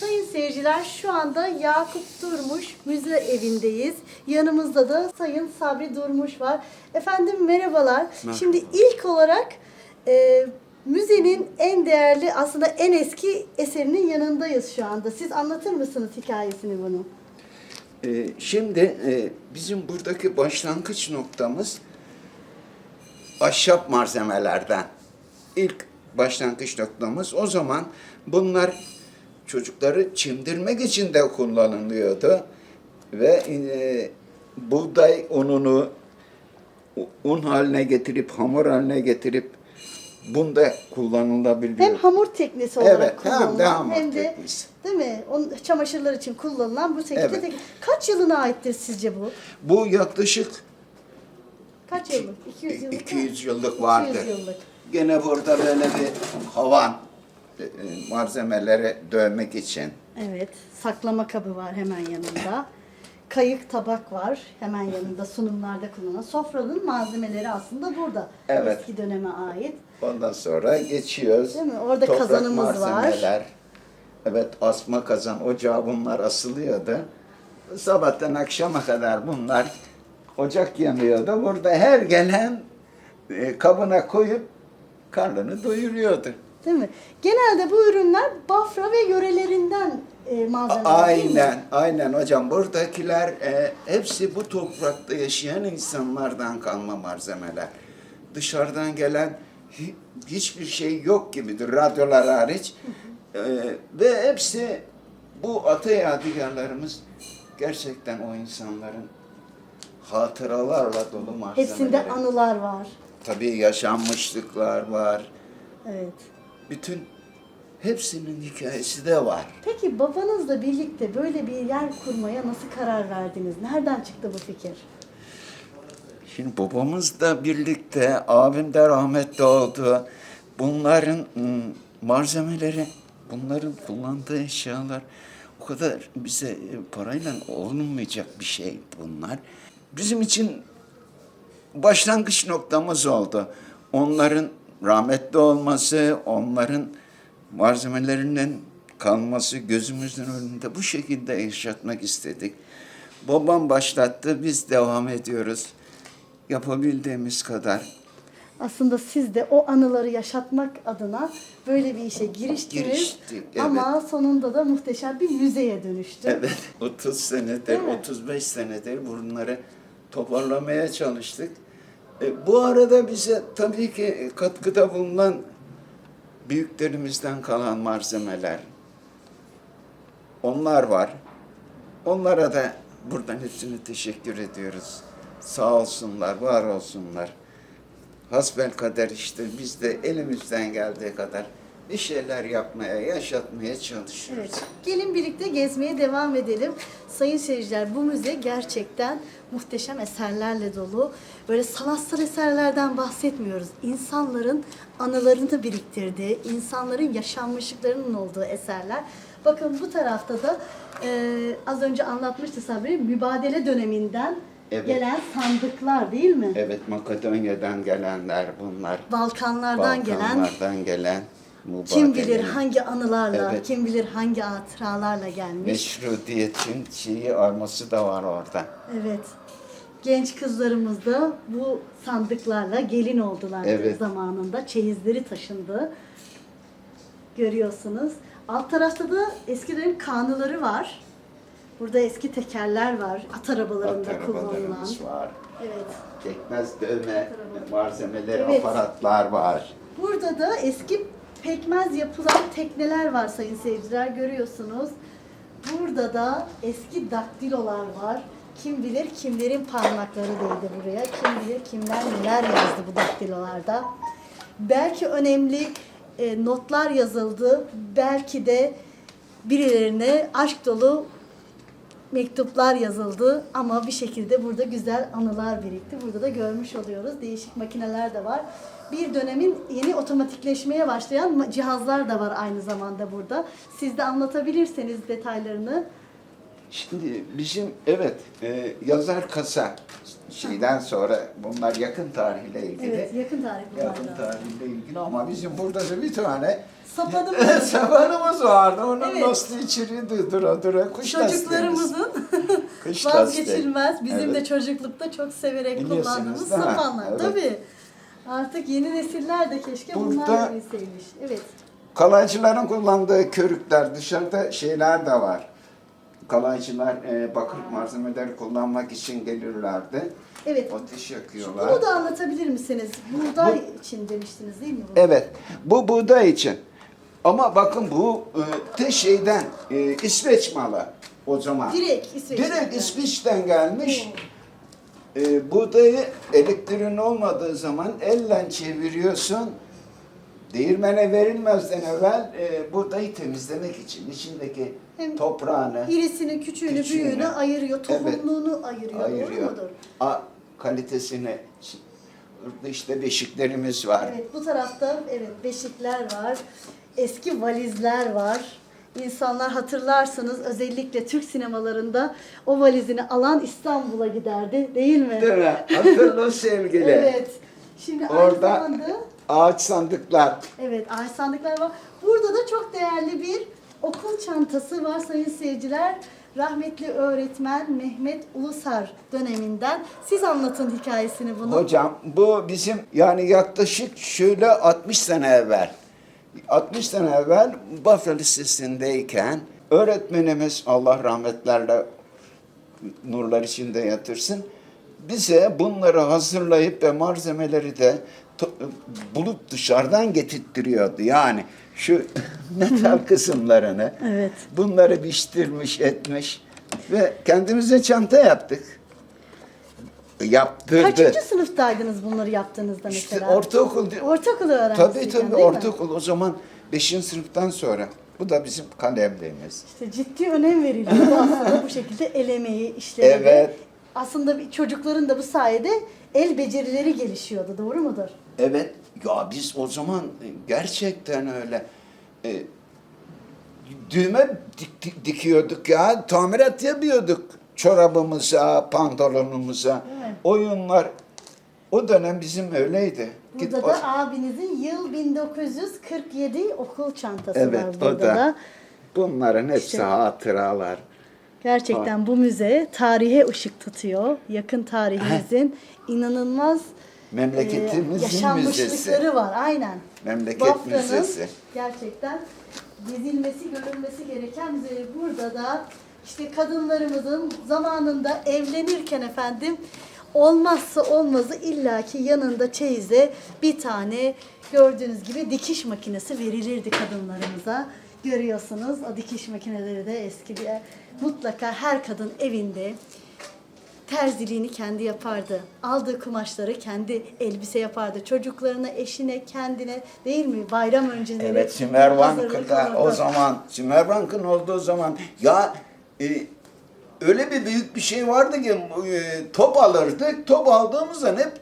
Sayın seyirciler şu anda Yakup Durmuş Müze Evi'ndeyiz. Yanımızda da Sayın Sabri Durmuş var. Efendim merhabalar. Şimdi ilk olarak e, müzenin en değerli aslında en eski eserinin yanındayız şu anda. Siz anlatır mısınız hikayesini bunu? Ee, şimdi e, bizim buradaki başlangıç noktamız ahşap malzemelerden. İlk başlangıç noktamız o zaman bunlar çocukları çimdirmek için de kullanılıyordu. Ve e, buğday ununu un haline getirip hamur haline getirip bunda kullanılabiliyor. Hem hamur teknesi olarak Evet, hem de kullanılan hamur hem de teknesi. değil mi? Onun çamaşırlar için kullanılan bu şekilde Evet. tek- kaç yılına aittir sizce bu? Bu yaklaşık Kaç yıllık? 200 yıllık. mı? 200 yıllık vardır. 200 yıllık. Gene burada böyle bir havan e, e, malzemeleri dövmek için. Evet, saklama kabı var hemen yanında. Kayık tabak var hemen yanında sunumlarda kullanılan. Sofranın malzemeleri aslında burada. Evet. Eski döneme ait. Ondan sonra geçiyoruz. Değil mi? Orada Toprak kazanımız var. malzemeler. Evet asma kazan ocağı bunlar asılıyordu. Sabahtan akşama kadar bunlar ocak yanıyordu. Burada her gelen e, kabına koyup karnını doyuruyordu. Değil mi? Genelde bu ürünler Bafra ve yörelerinden e, malzemeler değil mi? Aynen, aynen hocam. Buradakiler e, hepsi bu toprakta yaşayan insanlardan kalma malzemeler. Dışarıdan gelen hi- hiçbir şey yok gibidir, radyolar hariç. E, ve hepsi bu ata yadigarlarımız gerçekten o insanların hatıralarla dolu malzemeler. Hepsinde anılar var. Tabii yaşanmışlıklar var. Evet. Bütün hepsinin hikayesi de var. Peki babanızla birlikte böyle bir yer kurmaya nasıl karar verdiniz? Nereden çıktı bu fikir? Şimdi babamızla birlikte, abim de rahmetli oldu. Bunların ım, malzemeleri, bunların kullandığı eşyalar o kadar bize e, parayla olunmayacak bir şey bunlar. Bizim için başlangıç noktamız oldu. Onların rahmetli olması, onların malzemelerinin kalması gözümüzün önünde bu şekilde yaşatmak istedik. Babam başlattı, biz devam ediyoruz. Yapabildiğimiz kadar. Aslında siz de o anıları yaşatmak adına böyle bir işe giriştiniz. Giriştik, evet. Ama sonunda da muhteşem bir müzeye dönüştü. Evet, 30 senedir, Değil mi? 35 senedir bunları toparlamaya çalıştık. E, bu arada bize tabii ki katkıda bulunan büyüklerimizden kalan malzemeler, onlar var. Onlara da buradan hepsine teşekkür ediyoruz. Sağ olsunlar, var olsunlar. Hasbel kader işte biz de elimizden geldiği kadar bir şeyler yapmaya, yaşatmaya çalışıyoruz. Evet. Gelin birlikte gezmeye devam edelim. Sayın seyirciler bu müze gerçekten muhteşem eserlerle dolu. Böyle sanatsal eserlerden bahsetmiyoruz. İnsanların anılarını biriktirdiği, insanların yaşanmışlıklarının olduğu eserler. Bakın bu tarafta da e, az önce anlatmıştı Sabri, mübadele döneminden Evet. gelen sandıklar değil mi? Evet, Makedonya'dan gelenler bunlar. Balkanlardan gelen Balkanlardan gelen kim bilir hangi anılarla, Evet. kim bilir hangi hatıralarla gelmiş. Meşrudiyetin şeyi arması da var orada. Evet. Genç kızlarımız da bu sandıklarla gelin oldular Evet. zamanında. Çeyizleri taşındı. Görüyorsunuz. Alt tarafta da eskilerin kanıları var. Burada eski tekerler var. At arabalarında At kullanılan. var. Evet. Çekmez dövme malzemeleri, Evet. aparatlar var. Burada da eski pekmez yapılan tekneler var sayın seyirciler görüyorsunuz. Burada da eski daktilolar var. Kim bilir kimlerin parmakları değdi buraya. Kim bilir kimler neler yazdı bu daktilolarda. Belki önemli e, notlar yazıldı. Belki de birilerine aşk dolu mektuplar yazıldı ama bir şekilde burada güzel anılar birikti. Burada da görmüş oluyoruz. Değişik makineler de var. Bir dönemin yeni otomatikleşmeye başlayan cihazlar da var aynı zamanda burada. Siz de anlatabilirseniz detaylarını. Şimdi bizim evet e, yazar kasa şeyden sonra bunlar yakın tarihle ilgili. Evet, yakın tarih Yakın tarihle ilgili ama bizim burada da bir tane Sapanımız. Sabanımız vardı. Onun Evet. lastiği çürüyordu dura dura. Kuş. Çocuklarımızın Kuş vazgeçilmez. Bizim Evet. de çocuklukta çok severek kullandığımız sapanlar. Evet. Tabii. Artık yeni nesiller de keşke Burada- bunlar bilseymiş. Evet. Kalaycıların kullandığı körükler, dışarıda şeyler de var. Kalaycılar e, bakır malzemeleri kullanmak için gelirlerdi. Evet. Ateş yakıyorlar. Bunu da anlatabilir misiniz? Buğday için demiştiniz değil mi? bunu? Evet, bu buğday için. Ama bakın bu e, de şeyden, e, İsveç malı o zaman. Direkt İsveç'ten. Direkt İsveç'ten gelmiş. E, buğdayı elektriğin olmadığı zaman elle çeviriyorsun. Değirmene verilmezden evvel e, buğdayı temizlemek için içindeki Hem toprağını İrisini, küçüğünü, Küçüğünü. büyüğünü ayırıyor. Tohumluğunu ayırıyor. Doğru ayırıyor. mudur? A, kalitesini Burada işte beşiklerimiz var. Evet bu tarafta evet beşikler var. Eski valizler var. İnsanlar hatırlarsınız özellikle Türk sinemalarında o valizini alan İstanbul'a giderdi değil mi? Değil mi? Hatırla sevgili. Evet. Şimdi Orada aynı zamanda ağaç sandıklar. evet ağaç sandıklar var. Burada da çok değerli bir okul çantası var sayın seyirciler. Rahmetli öğretmen Mehmet Ulusar döneminden. Siz anlatın hikayesini bunu. Hocam bu bizim yani yaklaşık şöyle 60 sene evvel 60 sene evvel Bafra Lisesi'ndeyken öğretmenimiz Allah rahmetlerle nurlar içinde yatırsın bize bunları hazırlayıp ve malzemeleri de bulup dışarıdan getirttiriyordu. Yani şu metal kısımlarını Evet. bunları biçtirmiş etmiş ve kendimize çanta yaptık. Yaptırdı. Kaçıncı sınıftaydınız bunları yaptığınızda İşte mesela? ortaokul. Ortaokul öğrencisiyken Tabii tabii ortaokul o zaman 5. sınıftan sonra. Bu da bizim kalemliğimiz. İşte ciddi önem veriliyordu aslında bu şekilde el emeği, işleri. Evet. Aslında çocukların da bu sayede el becerileri gelişiyordu. Doğru mudur? Evet ya biz o zaman gerçekten öyle e, düğme dik- dik- dikiyorduk ya tamirat yapıyorduk çorabımıza, pantolonumuza. Evet. Oyunlar o dönem bizim öyleydi. Git Burada o- da abinizin yıl 1947 okul çantası Evet var o burada da. da. Bunların hepsi İşte- hatıralar. Gerçekten bu müze tarihe ışık tutuyor. Yakın tarihimizin inanılmaz Memleketimizin e, yaşanmışlıkları müzesi. var. Aynen. Memleket Bafra'nın müzesi. gerçekten gezilmesi, görülmesi gereken müze. Burada da işte kadınlarımızın zamanında evlenirken efendim olmazsa olmazı illaki yanında çeyize bir tane gördüğünüz gibi dikiş makinesi verilirdi kadınlarımıza. Görüyorsunuz o dikiş makineleri de eski bir mutlaka her kadın evinde terziliğini kendi yapardı. Aldığı kumaşları kendi elbise yapardı. Çocuklarına, eşine, kendine değil mi? Bayram önceleri. Evet Sümerbank'ta o zaman Sümerbank'ın olduğu zaman ya e, öyle bir büyük bir şey vardı ki e, top alırdık. Top aldığımızda hep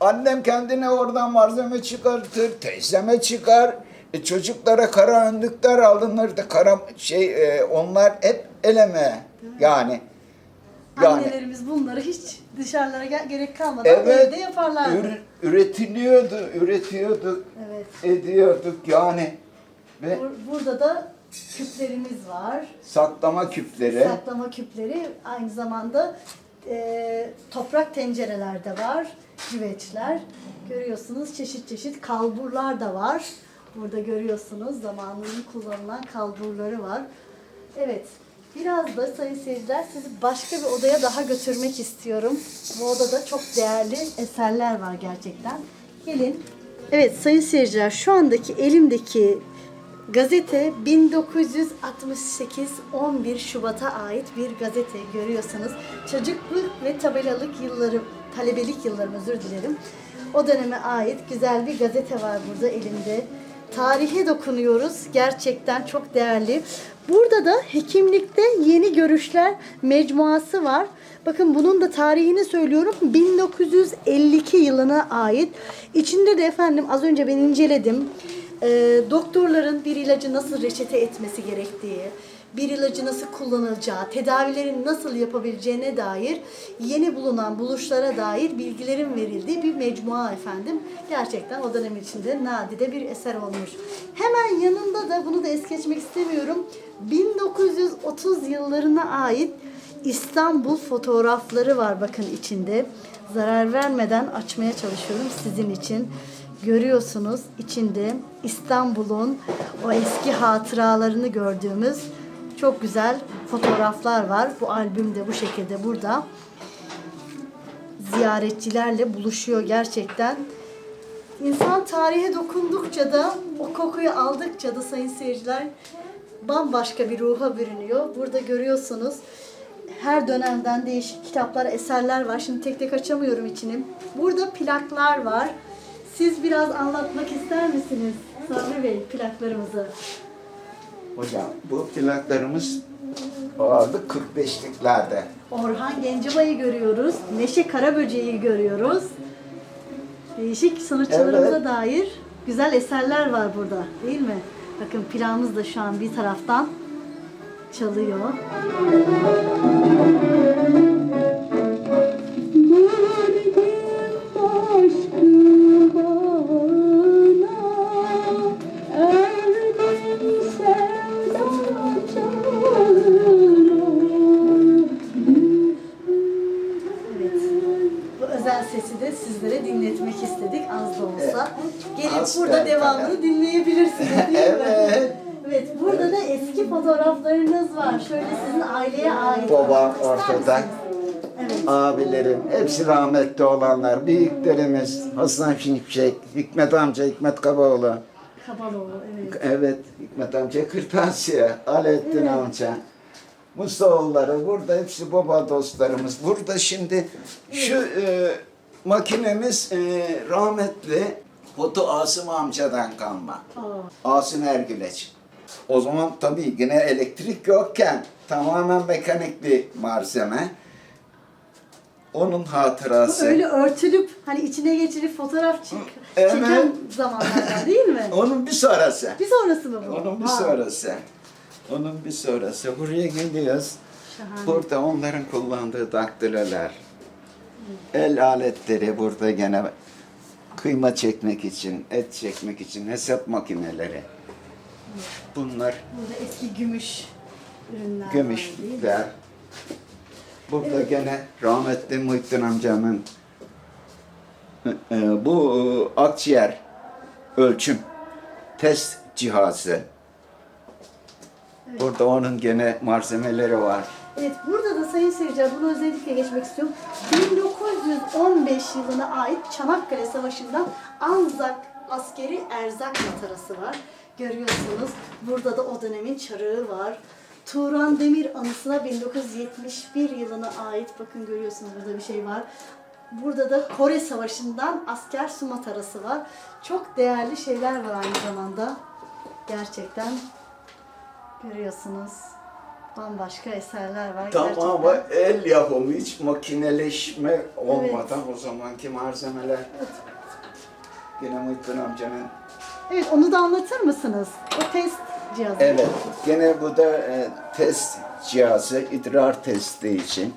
annem kendine oradan malzeme çıkartır, teyzeme çıkar. E, çocuklara kara önlükler alınırdı. Kara şey e, onlar hep eleme yani. Yani Annelerimiz bunları hiç dışarılara ge- gerek kalmadan evet evde yaparlardı. ür- üretiliyordu, üretiyorduk, Evet. ediyorduk yani. Ve Bur- Burada da küplerimiz var. saklama küpleri. Saklama küpleri aynı zamanda e, toprak tencereler de var. Güveçler. Görüyorsunuz çeşit çeşit kalburlar da var. Burada görüyorsunuz zamanının kullanılan kalburları var. Evet. Biraz da sayın seyirciler sizi başka bir odaya daha götürmek istiyorum. Bu odada çok değerli eserler var gerçekten. Gelin. Evet sayın seyirciler şu andaki elimdeki Gazete 1968 11 Şubat'a ait bir gazete görüyorsanız çocukluk ve tabelalık yıllarım, talebelik yıllarım özür dilerim. O döneme ait güzel bir gazete var burada elimde. Tarihe dokunuyoruz. Gerçekten çok değerli. Burada da hekimlikte yeni görüşler mecmuası var. Bakın bunun da tarihini söylüyorum. 1952 yılına ait. İçinde de efendim az önce ben inceledim e, doktorların bir ilacı nasıl reçete etmesi gerektiği, bir ilacı nasıl kullanılacağı, tedavilerin nasıl yapabileceğine dair yeni bulunan buluşlara dair bilgilerin verildiği bir mecmua efendim. Gerçekten o dönem içinde nadide bir eser olmuş. Hemen yanında da bunu da es geçmek istemiyorum. 1930 yıllarına ait İstanbul fotoğrafları var bakın içinde. Zarar vermeden açmaya çalışıyorum sizin için. Görüyorsunuz içinde İstanbul'un o eski hatıralarını gördüğümüz çok güzel fotoğraflar var. Bu albüm de bu şekilde burada. Ziyaretçilerle buluşuyor gerçekten. İnsan tarihe dokundukça da o kokuyu aldıkça da sayın seyirciler bambaşka bir ruha bürünüyor. Burada görüyorsunuz her dönemden değişik kitaplar, eserler var. Şimdi tek tek açamıyorum içini. Burada plaklar var. Siz biraz anlatmak ister misiniz Sabri Bey plaklarımızı? Hocam bu plaklarımız vardı 45'liklerde. Orhan Gencebay'ı görüyoruz. Neşe Karaböceği görüyoruz. Değişik sanatçılarımıza Evet. dair güzel eserler var burada değil mi? Bakın plağımız da şu an bir taraftan çalıyor. Ortada. Evet. Abilerim, hepsi rahmetli olanlar. Büyüklerimiz Hasan Şimşek, Hikmet amca, Hikmet Kabaoğlu. Kabaloğlu, evet. Evet, Hikmet amca Kırtasiye, Alettin Evet. amca. Mustaoğulları burada hepsi baba dostlarımız. Burada şimdi şu e, makinemiz e, rahmetli Foto Asım amcadan kalma. Aa, Asım Ergüleç. O zaman tabii yine elektrik yokken tamamen mekanik bir malzeme. Onun bu hatırası. öyle örtülüp hani içine geçirip fotoğraf çık Evet. çeken zamanlardan değil mi? Onun bir sonrası. Bir sonrası mı bu? Onun bir Vay, sonrası. Onun bir sonrası. Buraya geliyoruz. Şahane. Burada onların kullandığı daktilolar. El aletleri burada gene kıyma çekmek için, et çekmek için hesap makineleri. Bunlar Burada eski gümüş ürünler var mi? gümüşler. Burada gene rahmetli Muhittin amcanın e, bu e, akciğer ölçüm test cihazı. Burada onun gene malzemeleri var. Evet, burada da sayın seyirciler bunu özellikle geçmek istiyorum. 1915 yılına ait Çanakkale Savaşı'ndan Anzak askeri erzak matarası var. Görüyorsunuz. Burada da o dönemin çarığı var. Turan Demir anısına 1971 yılına ait bakın görüyorsunuz burada bir şey var. Burada da Kore Savaşı'ndan asker su matarası var. Çok değerli şeyler var aynı zamanda. Gerçekten görüyorsunuz. Bambaşka eserler var. Tamamı el yapımı, hiç makineleşme olmadan o zamanki malzemeler. Yine Muhittin amcanın Evet onu da anlatır mısınız? O test cihazı. Evet, gene bu da e, test cihazı, idrar testi için.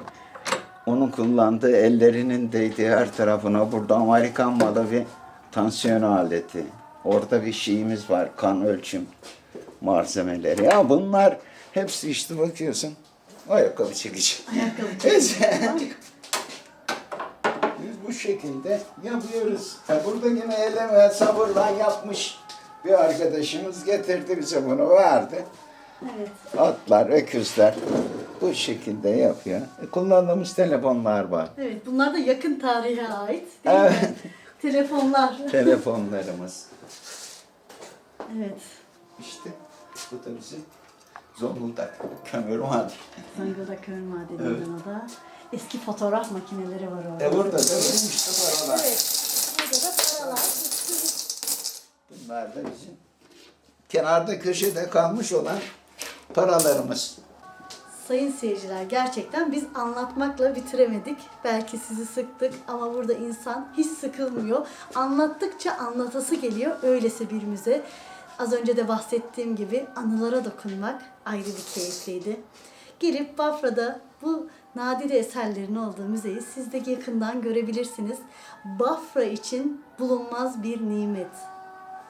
Onun kullandığı ellerinin değdiği her tarafına burada Amerikan malı bir tansiyon aleti. Orada bir şeyimiz var, kan ölçüm malzemeleri. Ya bunlar hepsi işte bakıyorsun, ayakkabı çekici. Ayakkabı Biz biz bu şekilde yapıyoruz. Ha, burada yine ele ve sabırla yapmış bir arkadaşımız getirdi bize bunu verdi. Evet. Atlar, öküzler bu şekilde yapıyor. E, kullandığımız telefonlar var. Evet. Bunlar da yakın tarihe ait değil Evet. mi? Telefonlar. Telefonlarımız. Evet. İşte bu da bizim Zonguldak kömür var. Zonguldak Kömür Madeni'nden o da. Eski fotoğraf makineleri var orada. E burada da benim işte paralar. Evet. Burada da paralar. Bunlar bizim kenarda köşede kalmış olan paralarımız. sayın seyirciler gerçekten biz anlatmakla bitiremedik. Belki sizi sıktık ama burada insan hiç sıkılmıyor. Anlattıkça anlatası geliyor. Öylesi bir müze. Az önce de bahsettiğim gibi anılara dokunmak ayrı bir keyifliydi. Gelip Bafra'da bu nadide eserlerin olduğu müzeyi siz de yakından görebilirsiniz. Bafra için bulunmaz bir nimet.